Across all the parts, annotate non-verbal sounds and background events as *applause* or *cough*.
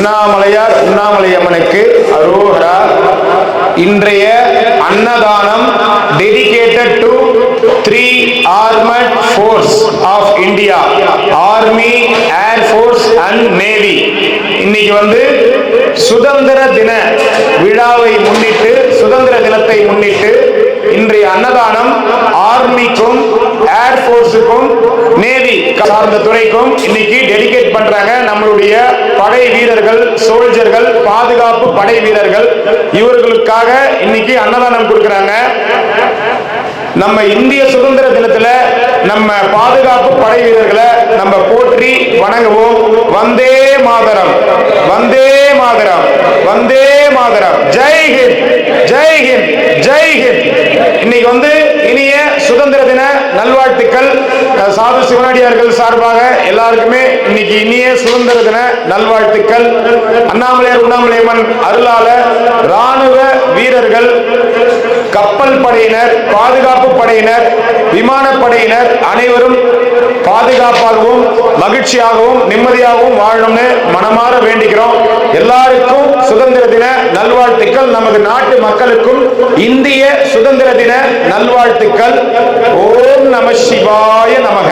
அண்ணாமலையார் உண்ணாமலை அம்மனுக்கு அரோகரா. இன்றைய அன்னதானம் dedicated to three armed forces of India army air force and navy இன்னைக்கு வந்து சுதந்திர தின விழாவை முன்னிட்டு சுதந்திர தினத்தை முன்னிட்டு இன்றைய அன்னதானம் ஆர்மிக்கும் ஏர் ஃபோர்ஸுக்கும் நேவி சார்ந்த துறைக்கும் இன்னைக்கு டெடிகேட் பண்றாங்க நம்மளுடைய படை வீரர்கள் சோல்ஜர்கள் பாதுகாப்பு படை வீரர்கள். இவர்களுக்காக இன்னைக்கு அன்னதானம் கொடுக்கறாங்க. நம்ம இந்திய சுதந்திர தினத்துல நம்ம பாதுகாப்பு படை வீரர்களை நம்ம போற்றி வணங்குவோம். வந்தே மாதரம். வந்தே மாதரம். வந்தே மாதரம். ஜெய் ஜெய்ஹிந்த் ஜெய்ஹிந்த் ஜெய் இன்னைக்கு வந்து இனிய சுதந்திர தின நல்வாழ்த்துக்கள். சாது சிவனடியார்கள் சார்பாக எல்லாருக்குமே இன்னைக்கு இனிய சுதந்திர தின நல்வாழ்த்துக்கள். அண்ணாமலையார் உண்ணாமலையம்மன் அருளால ராணுவ வீரர்கள் கப்பல் படையினர் பாதுகாப்பு படையினர் விமானப்படையினர் அனைவரும் பாதுகாப்பாகவும் மகிழ்ச்சியாகவும் நிம்மதியாகவும் வாழணும்னு மனமாற வேண்டிக்கிறோம். எல்லாருக்கும் சுதந்திர தின நல்வாழ்த்துக்கள். நமது நாட்டு மக்களுக்கும் இந்திய சுதந்திர தின நல்வாழ்த்துக்கள். ஓம் நம சிவாய நமக.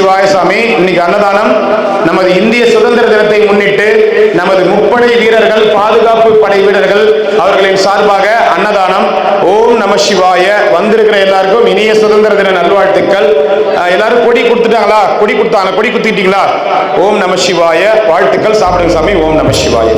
சிவாய சாமி இன்னைக்கு அன்னதானம் நமது இந்திய சுதந்திர தினத்தை முன்னிட்டு நமது முப்படை வீரர்கள் பாதுகாப்பு படை வீரர்கள் அவர்களின் சார்பாக அன்னதானம். ஓம் நம சிவாய. வந்திருக்கிற எல்லாருக்கும் இனிய சுதந்திர தின நல்வாழ்த்துக்கள். எல்லாரும் கொடி கொடுத்துட்டாங்களா? கொடி கொடுத்தாங்க கொடி குத்திட்டீங்களா? ஓம் நம சிவாய. வாழ்த்துக்கள். சாப்பிடுங்க சாமி. ஓம் நம சிவாய.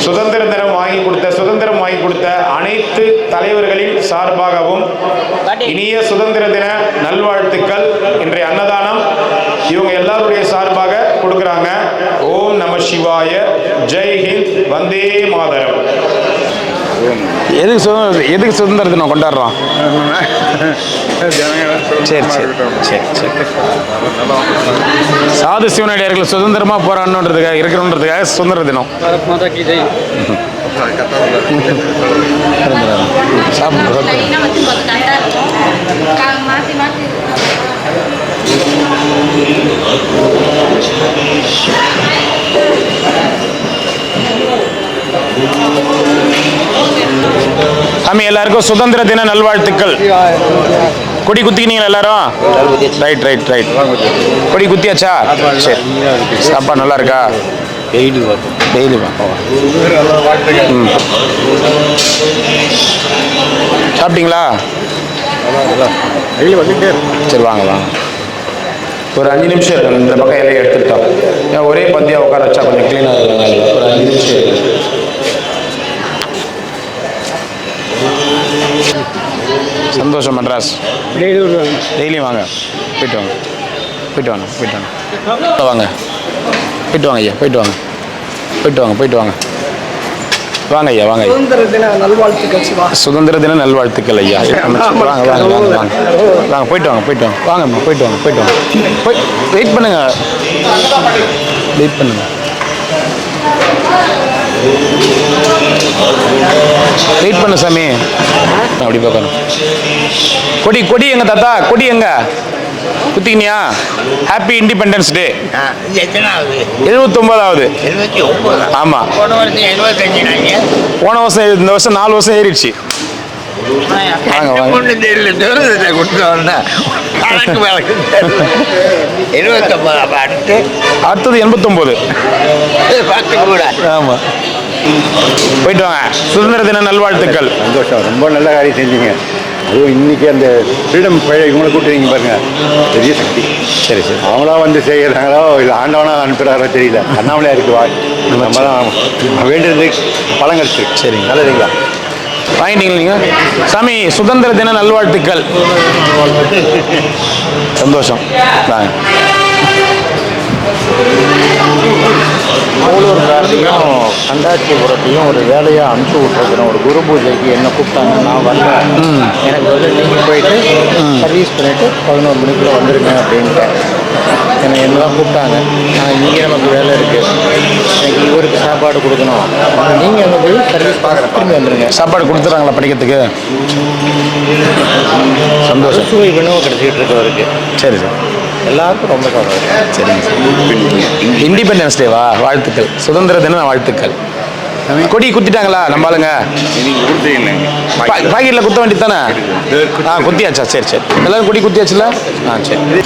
சுதந்திர தினம் வாங்கி கொடுத்த சுதந்திரம் வாங்கி கொடுத்த அனைத்து தலைவர்களின் சார்பாகவும் இனிய சுதந்திர தின நல்வாழ்த்துக்கள். இன்றைய அன்னதானம் இவங்க எல்லாருடைய சார்பாக கொடுக்குறாங்க. ஓம் நம சிவாய. ஜெய் ஹிந்த். வந்தே மாதரம். எதுக்கு சுதந்திரம் எதுக்கு சுதந்திர தினம் கொண்டாடுறோம்? சரி சரி சரி சரி. சாது சிவனடியார்கள் சுதந்திரமாக போராடணுன்றதுக்காக இருக்கணுன்றதுக்காக சுதந்திர தினம். சாப்பிடுறோம் சாமி எல்லாருக்கும் சுதந்திர தின நல்வாழ்த்துக்கள். கொடி குத்திக்கினீங்களா எல்லாரும்? ரைட் ரைட் ரைட் கொடி குத்தியாச்சா? சரி. சாப்பாடு நல்லா இருக்கா? டெய்லி டெய்லி ம். சாப்பிட்டீங்களா? சரி வாங்க வாங்க. ஒரு அஞ்சு நிமிஷம் இருக்கு இந்த பக்கம் இலையை எடுத்துட்டோம் ஒரே பந்தியாக உட்கார வச்சா கொஞ்சம் க்ளீனாக இருக்கும். ஒரு அஞ்சு நிமிஷம் இருக்கு சந்தோஷம் மெட்ராஸ். டெய்லியும் வாங்க. போயிட்டு வாங்க. போயிட்டு வாங்க போயிட்டு வாங்க. வாங்க. போயிட்டு வாங்க ஐயா போயிட்டு வாங்க. போயிட்டு வாங்க போயிட்டு வாங்க. வாங்க ஐயா வாங்க சுதந்திர தின நல்வாழ்த்துக்கள் சுதந்திர தின நல்வாழ்த்துக்கள் ஐயா. *laughs* வாங்க வாங்க வாங்க வாங்க வாங்க போயிட்டு வாங்க போயிட்டு வாங்க. வாங்கம்மா போயிட்டு வாங்க போயிட்டு வாங்க. போய் வெயிட் பண்ணுங்க. வெயிட் பண்ணுங்க. வெயிட் பண்ணு சாமி. அப்படி பார்க்கணும். கொடி கொடி எங்க தாத்தா? கொடி எங்க? குத்திக்கினியா? ஹாப்பி இண்டிபெண்டன்ஸ் டே ஆ, இது எத்தனாவது? எழுபத்தொன்பதாவது எழுபத்தி ஒன்பது ஆமா. போன வருஷம் எழுபத்தஞ்சு நாங்க போன வருஷம் இந்த வருஷம் நாலு வருஷம் ஏறிடுச்சு. வாங்க, வாங்க. அடுத்தது எண்பத்தொம்போது. பார்த்து கூட. ஆமா. போயிட்டு வாங்க. சுதந்திர தின நல்வாழ்த்துக்கள். சந்தோஷம். ரொம்ப நல்ல காரியம் செஞ்சீங்க. அதுவும் இன்னைக்கு அந்த ஃப்ரீடம் இவங்களை கூட்டுறீங்க பாருங்க. பெரிய சக்தி. சரி சரி. அவங்களா வந்து செய்கிறாங்களோ இல்லை ஆண்டவனா அனுப்புகிறாரோ தெரியல. அண்ணாமலையா இருக்கு வா நம்ம தான் வேண்டியது கிடச்சிருக்கு சரிங்க. நல்லதுங்களா? வாங்கிட்டீங்களா நீங்க. சாமி சுதந்திர தின நல்வாழ்த்துக்கள். *laughs* சந்தோஷம். வாங்க. மூலூர்காரத்தையும் கண்டாச்சிபுரத்தையும் ஒரு வேலையாக அனுப்பிச்சு விட்ருக்குறேன் ஒரு குரு பூஜைக்கு என்ன கூப்பிட்டாங்க நான் வரல எனக்கு வந்து நீங்கள் போயிட்டு சர்வீஸ் பண்ணிவிட்டு பதினோரு மணிக்குள்ளே வந்துருங்க அப்படின்ட்டேன் என்னை என்ன தான் கூப்பிட்டாங்க. ஆனால் இங்கே நமக்கு வேலை இருக்குது எனக்கு இவருக்கு சாப்பாடு கொடுக்கணும். நீங்கள் அங்கே போய் சர்வீஸ் பார்க்க திரும்பி வந்துருங்க. சாப்பாடு கொடுத்துறாங்களா படிக்கிறதுக்கு? சந்தோஷம் சுவை உணவு கிடச்சிக்கிட்டு இருக்கவருக்கு சரி சார். எல்லாருக்கும் ரொம்ப சந்தோஷம் சரிங்க. சார் இண்டிபெண்டன்ஸ் டேவா வாழ்த்துக்கள். சுதந்திர தின வாழ்த்துக்கள். கொடி குத்திட்டாங்களா? நம்ம ஆளுங்க. பா- பாக்கெட்ல குத்த வேண்டியது தானே? ஆ குத்தியாச்சா? சரி சரி. எல்லாரும் கொடி குத்தியாச்சுல? ஆ சரி.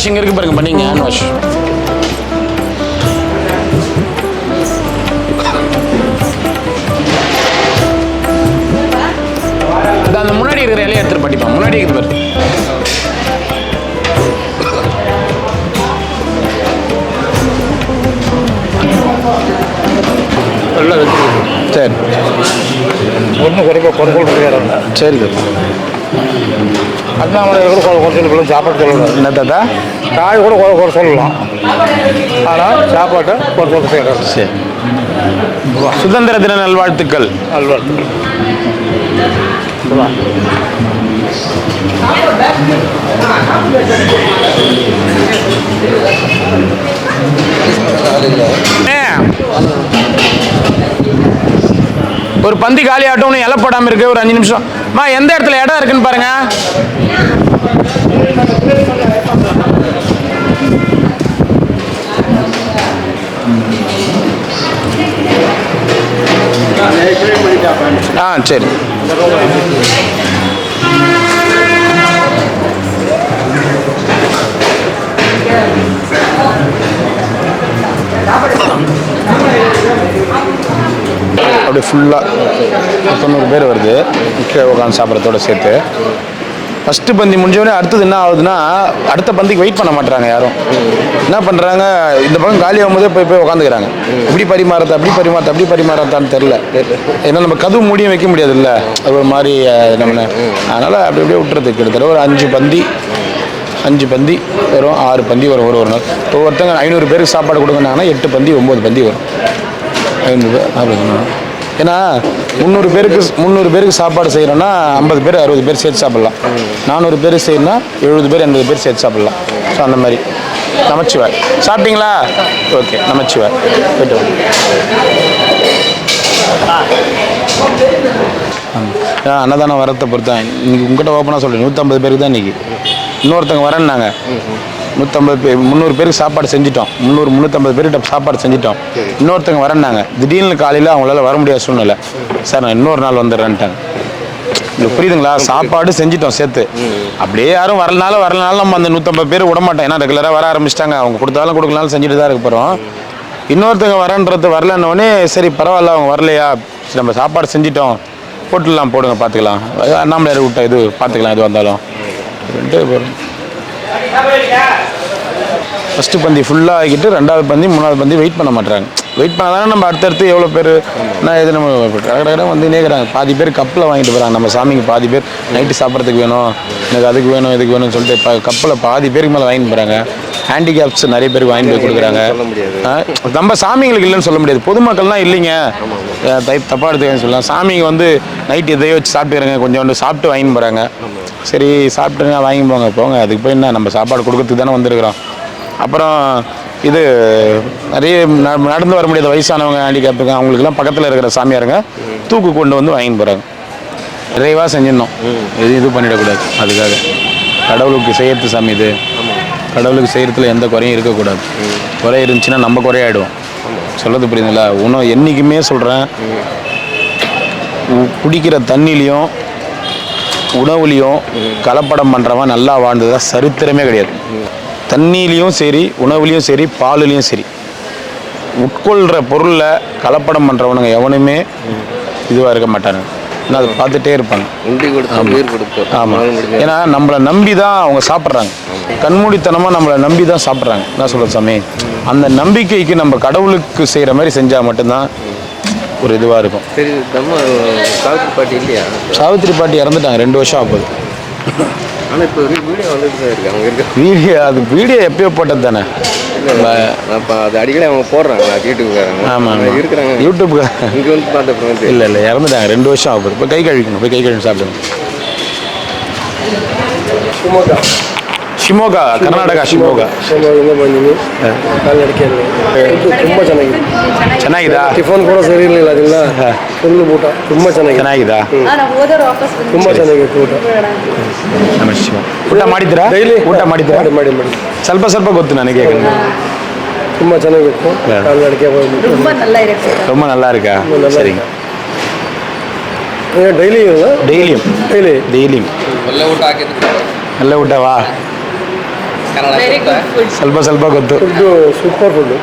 வாஷ் இங்கே இருக்கு பாருங்க பண்ணீங்க ஹேண்ட் வாஷ் அந்த முன்னாடி இருக்கிற இலையை எடுத்துட்டு படிப்பான் முன்னாடி இருக்கிற பாரு. சரி. ஒன்றும் குறைக்க குறை சொல்கிறது இடம். தான் சரி. அண்ணாமலை கூட குறை குறை சொல்லி சாப்பாடு சொல்லக்கூடாது என்ன தாத்தா காய் கூட குறை குறை சொல்லலாம் ஆனால் சாப்பாட்டை குறை இடம் சரி. சுதந்திர தின நல்வாழ்த்துக்கள். நல்வாழ்த்து ஒரு பந்தி காலி ஆட்டோன்னு இலை போடாம இருக்கு ஒரு அஞ்சு நிமிஷம். மா எந்த இடத்துல இடம் இருக்குன்னு பாருங்க. ஆ சரி. ஃபுல்லாக தொண்ணூறு பேர் வருது. கீழே உட்காந்து சாப்பிட்றதோட சேர்த்து. ஃபஸ்ட்டு பந்தி முடிஞ்சவொடனே அடுத்தது என்ன ஆகுதுன்னா அடுத்த பந்திக்கு வெயிட் பண்ண மாட்டாங்க யாரும். என்ன பண்ணுறாங்க இந்த பக்கம் காலி ஆகும்போதே போய் போய் உட்காந்துக்கிறாங்க இப்படி பரிமாறத அப்படி பரிமாறத அப்படி பரிமாறதான்னு தெரில ஏன்னா நம்ம கதவு மூடியும் வைக்க முடியாதுல்ல. அது ஒரு மாதிரி அஹ், நம்ம அதனால் அப்படி அப்படியே விட்டுறது. கிட்டத்தட்ட ஒரு அஞ்சு பந்தி அஞ்சு பந்தி வரும் ஆறு பந்தி வரும் ஒரு ஒரு நாள். ஒவ்வொருத்தங்க ஐநூறு பேருக்கு சாப்பாடு கொடுங்கனாங்கன்னா எட்டு பந்தி ஒம்பது பந்தி வரும். ஐநூறு பேர் ஏன்னா முந்நூறு பேருக்கு முந்நூறு பேருக்கு சாப்பாடு செய்கிறோன்னா ஐம்பது பேர் அறுபது பேர் சேர்த்து சாப்பிட்லாம். நானூறு பேர் செய்யணும்னா எழுபது பேர் எண்பது பேர் சேர்த்து சாப்பிட்லாம். ஸோ அந்த மாதிரி. நமச்சிவாய் சாப்பிட்டீங்களா? ஓகே நமச்சிவாய் போயிட்டு வாங்க. அன்னதானம் வரத்தை பொறுத்தான் இன்னைக்கு உங்ககிட்ட ஓப்பனாக சொல்கிறேன் நூற்றம்பது பேருக்கு தான் இன்னைக்கு. இன்னொருத்தவங்க வரேன்னாங்க. நூற்றம்பது பேர் முந்நூறு பேருக்கு சாப்பாடு செஞ்சிட்டோம். முந்நூறு முந்நூற்றம்பது பேர்கிட்ட சாப்பாடு செஞ்சிட்டோம். இன்னொருத்தவங்க வரேன்னாங்க. திடீர்னு காலையில் அவங்களால வர முடியாத சூழ்நிலை. சார். நான் இன்னொரு நாள் வந்துடுறேன்ட்டாங்க. புரியுதுங்களா? சாப்பாடு செஞ்சிட்டோம் சேர்த்து. அப்படியே யாரும் வரலனாலும் வரலனாலும் நம்ம அந்த நூற்றம்பது பேர் விட மாட்டோம். ஏன்னா ரெகுலராக வர ஆரம்பிச்சிட்டாங்க. அவங்க கொடுத்தாலும் கொடுக்கலாலும் செஞ்சுட்டு தான் இருக்க போகிறோம் இன்னொருத்தவங்க வரன்றது வரலன்னொடனே சரி பரவாயில்ல அவங்க வரலையா? நம்ம சாப்பாடு செஞ்சிட்டோம். போட்டுடலாம் போடுங்க பார்த்துக்கலாம். அண்ணாமலையார் விட்ட இது பார்த்துக்கலாம் எது வந்தாலும். ஃபஸ்ட்டு பந்தி ஃபுல்லாக ஆகிட்டு ரெண்டாவது பந்தி மூணாவது பந்தி வெயிட் பண்ண மாட்டாங்க வெயிட் பண்ணாதானே நம்ம அடுத்தடுத்து எவ்வளோ பேர் நான் இது நம்ம கடை வந்து நேக்கிறாங்க பாதி பேர் கப்பில் வாங்கிட்டு போகிறாங்க நம்ம சாமிக்கு பாதி பேர் நைட்டு சாப்பிட்றதுக்கு வேணும் எனக்கு அதுக்கு வேணும் இதுக்கு வேணும்னு சொல்லிட்டு இப்போ கப்பில் பாதி பேருக்கு மேலே வாங்கிட்டு போகிறாங்க ஹேண்டிகேப்ஸ் நிறைய பேருக்கு வாங்கிட்டு போய் கொடுக்குறாங்க. நம்ம சாமிங்களுக்கு இல்லைன்னு சொல்ல முடியாது. பொதுமக்கள்லாம் இல்லைங்க. தை தப்பாக எடுத்துக்கன்னு சொல்லலாம். சாமிங்க வந்து நைட் எதையோ வச்சு சாப்பிட்டுக்கிறேங்க. கொஞ்சோண்டு சாப்பிட்டு வாங்கிட்டு போகிறாங்க சரி சாப்பிட்டுங்க வாங்கி போங்க. போங்க. அதுக்கு போய் என்ன நம்ம சாப்பாடு கொடுக்கறதுக்கு தானே வந்திருக்கிறோம். அப்புறம் இது நிறைய நடந்து வர முடியாத வயசானவங்க ஹேண்டிகேப்புங்க அவங்களுக்குலாம் பக்கத்தில் இருக்கிற சாமியாருங்க தூக்கு கொண்டு வந்து வாங்கிட்டு போகிறாங்க நிறைவாக செஞ்சிடணும். எதுவும் இது பண்ணிடக்கூடாது. அதுக்காக. கடவுளுக்கு செய்யறது சாமி இது. கடவுளுக்கு செய்யறதுல எந்த குறையும் இருக்கக்கூடாது. குறை இருந்துச்சுன்னா நம்ம குறையாயிடுவோம். சொல்றது புரியுதுங்களா? இன்னும் என்றைக்குமே சொல்கிறேன் குடிக்கிற தண்ணிலையும் உணவுலையும் கலப்படம் பண்ணுறவன் நல்லா வாழ்ந்ததா சரித்திரமே கிடையாது. தண்ணிலையும் சரி உணவுலையும் சரி பாலுலேயும் சரி. உட்கொள்கிற பொருளில் கலப்படம் பண்ணுறவனுங்க எவனுமே இதுவாக இருக்க மாட்டானுங்க. ஏன்னா அதை பார்த்துட்டே இருப்பாங்க ஆமாம் ஏன்னா நம்மளை நம்பி தான் அவங்க சாப்பிட்றாங்க. கண்மூடித்தனமாக நம்மளை நம்பி தான் சாப்பிட்றாங்க. என்ன சொல்கிறது சாமி? அந்த நம்பிக்கைக்கு நம்ம கடவுளுக்கு செய்கிற மாதிரி செஞ்சால் மட்டும்தான் ஒரு இதுவாக இருக்கும். சரி நம்ம சாவித்திரி பாட்டி இல்லையா? சாவித்திரி பாட்டி இறந்துட்டாங்க. ரெண்டு வருஷம் ஆகுது. ஆனால் இப்போ வீடியோ வந்துட்டு தான் இருக்கு. அவங்க இருக்க வீடியோ அது வீடியோ எப்பயோ போட்டது தானே அப்போ அது அடிக்கடி அவங்க போடுறாங்க யூடியூப்காரங்க ஆமாம் இருக்கிறாங்க. யூடியூப்க்கு இங்கே வந்து பார்த்த இல்லை இல்லை இறந்துட்டாங்க. ரெண்டு வருஷம் ஆகுது. இப்போ கை கழுவிக்கணும் போய் கை கழுவி சாப்பிடுங்க. ಶಿವಮೊಗ್ಗ ಕರ್ನಾಟಕ ಶಿವಮೊಗ್ಗ ಶಿವಮೊಗ್ಗದಿಂದ ಬಂದೀನಿ ಕಾಲ್ನಡಿಕೆಯಲ್ಲಿ ಇದು ತುಂಬ ಚೆನ್ನಾಗಿದೆ ಚೆನ್ನಾಗಿದಾ ಟಿಫನ್ ಕೂಡ ಸರಿ ಇರಲಿಲ್ಲ ಅದೆಲ್ಲ ಫುಲ್ ಊಟ ತುಂಬ ಚೆನ್ನಾಗಿದೆ ಚೆನ್ನಾಗಿದಾ ನಾವು ಹೋದವ್ರು ವಾಪಸ್ ಬಂದ್ವಿ ತುಂಬ ಚೆನ್ನಾಗಿತ್ತು ಊಟ ನಮ ಶಿವ ಊಟ ಮಾಡಿದ್ರಾ ಡೈಲಿ ಊಟ ಮಾಡಿದ್ರಾ ಮಾಡಿ ಮಾಡಿ ಮಾಡಿ ಸ್ವಲ್ಪ ಸ್ವಲ್ಪ ಗೊತ್ತು ನನಗೆ ತುಂಬ ಚೆನ್ನಾಗಿತ್ತು ಹಾ. ಕಾಲ್ನಡಿಕೆ ಬಂದ್ಬಿಟ್ಟು ரொம்ப நல்லா இருக்கு ரொம்ப நல்லா இருக்கா நல்லா சரிங்க ಡೈಲಿ ಇರೋದಾ ಡೈಲಿಯಂ ಡೈಲಿ ಡೈಲಿಯಂ ಒಳ್ಳೆ ಊಟ ಹಾಕಿದ್ರು ಎಲ್ಲ ಊಟವಾ ಕನ್ನಡ ವೆರಿ ಗುಡ್ ಫುಡ್ ಸ್ವಲ್ಪ ಸ್ವಲ್ಪ ಗೊತ್ತು food super food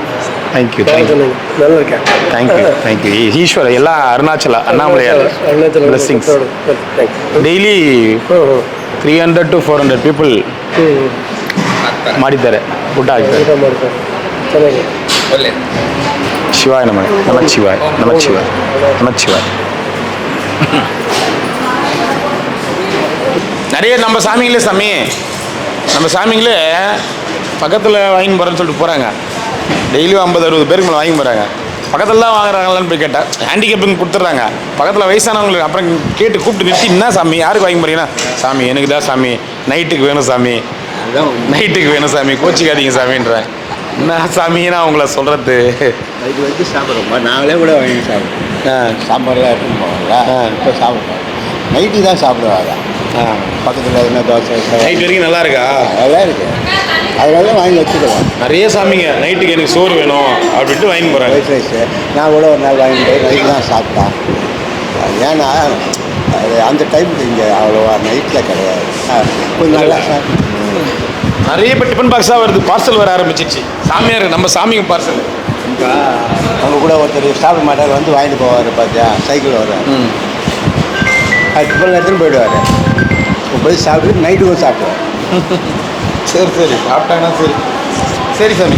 thank you ಭಾಳ ಥ್ಯಾಂಕ್ ಯು ಚೆನ್ನಾಗಿದೆ நல்லா இருக்கேன் thank you thank you Eshwara ಎಲ್ಲ Arunachala Annamalaiyar Arunachala blessings thanks daily ಹ್ಞೂ ಹ್ಞೂ three hundred to four hundred people ಹ್ಞೂ ಮಾಡಿದ್ದಾರೆ ಊಟ ಆಗ್ತಾರೆ ಊಟ ಮಾಡ್ತಾರೆ ಚೆನ್ನಾಗಿದೆ ಒಳ್ಳೆ ಶಿವಾಯ ನಮ ನಮಃ ಶಿವಾಯ ನಮಃ ಶಿವಾಯ ನಮಃ ಶಿವಾಯ நிறைய நம்ம சாமிங்களே சாமி நம்ம சாமிங்களே பக்கத்தில் வாங்கின்னு போகிறேன்னு சொல்லிட்டு போகிறாங்க டெய்லியும் ஐம்பது அறுபது பேருக்கு மேலே வாங்கி போகிறாங்க பக்கத்தில் தான் வாங்குறாங்களான்னு போய் கேட்டேன் ஹேண்டிகேப்புங்க கொடுத்துட்றாங்க. பக்கத்தில் வயசானவங்களுக்கு அப்புறம் கேட்டு கூப்பிட்டு நிறுத்தி என்ன சாமி? யாருக்கு வாங்கி போறீங்கன்னா? சாமி எனக்கு தான் சாமி. நைட்டுக்கு வேணும் சாமி. நைட்டுக்கு வேணும் சாமி. கோச்சிக்காதீங்க சாமின்றேன். என்ன சாமின்னா அவங்கள சொல்கிறது அதுக்கு வச்சு சாப்பிட்றோம் நாங்களே கூட வாங்கி சாப்பிடுவோம். சாம்பார்லாம் போவாங்களா இப்போ சாப்பிடுவோம். நைட்டு தான் சாப்பிடுவாங்க. பக்கத்தில் என்ன தோசை நைட் வரைக்கும் நல்லா இருக்கா? அதெல்லாம் இருக்கு. அதனால வாங்கி வச்சுக்கலாம் நிறைய சாமிங்க நைட்டுக்கு எனக்கு சோறு வேணும் அப்படின்ட்டு வாங்கி போகிறாங்க ஒயிட் ரைஸு நான் கூட ஒரு நாள் வாங்கிட்டு நைட்டு தான் சாப்பிட்டேன். ஏன்னா அது அந்த டைமுக்கு இங்கே அவ்வளோவா நைட்டில் கிடையாது. ஆ, கொஞ்சம் நல்லா நிறைய இப்போ டிஃபன் பாக்ஸாக வருது பார்சல் வர ஆரம்பிச்சிச்சு. சாமியார் நம்ம சாமிங்க பார்சல் அவங்க கூட ஒருத்தர் சாப்பிட மாட்டார் வந்து வாங்கிட்டு போவார் பார்த்தியா சைக்கிள் வர அது டிஃபன் எடுத்துன்னு போயிடுவார் இப்போ போய் சாப்பிட்டு நைட்டுக்கும் சாப்பிடுவார் சரி சரி சாப்பிட்டாங்கன்னா சரி சரி சாமி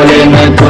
বলে না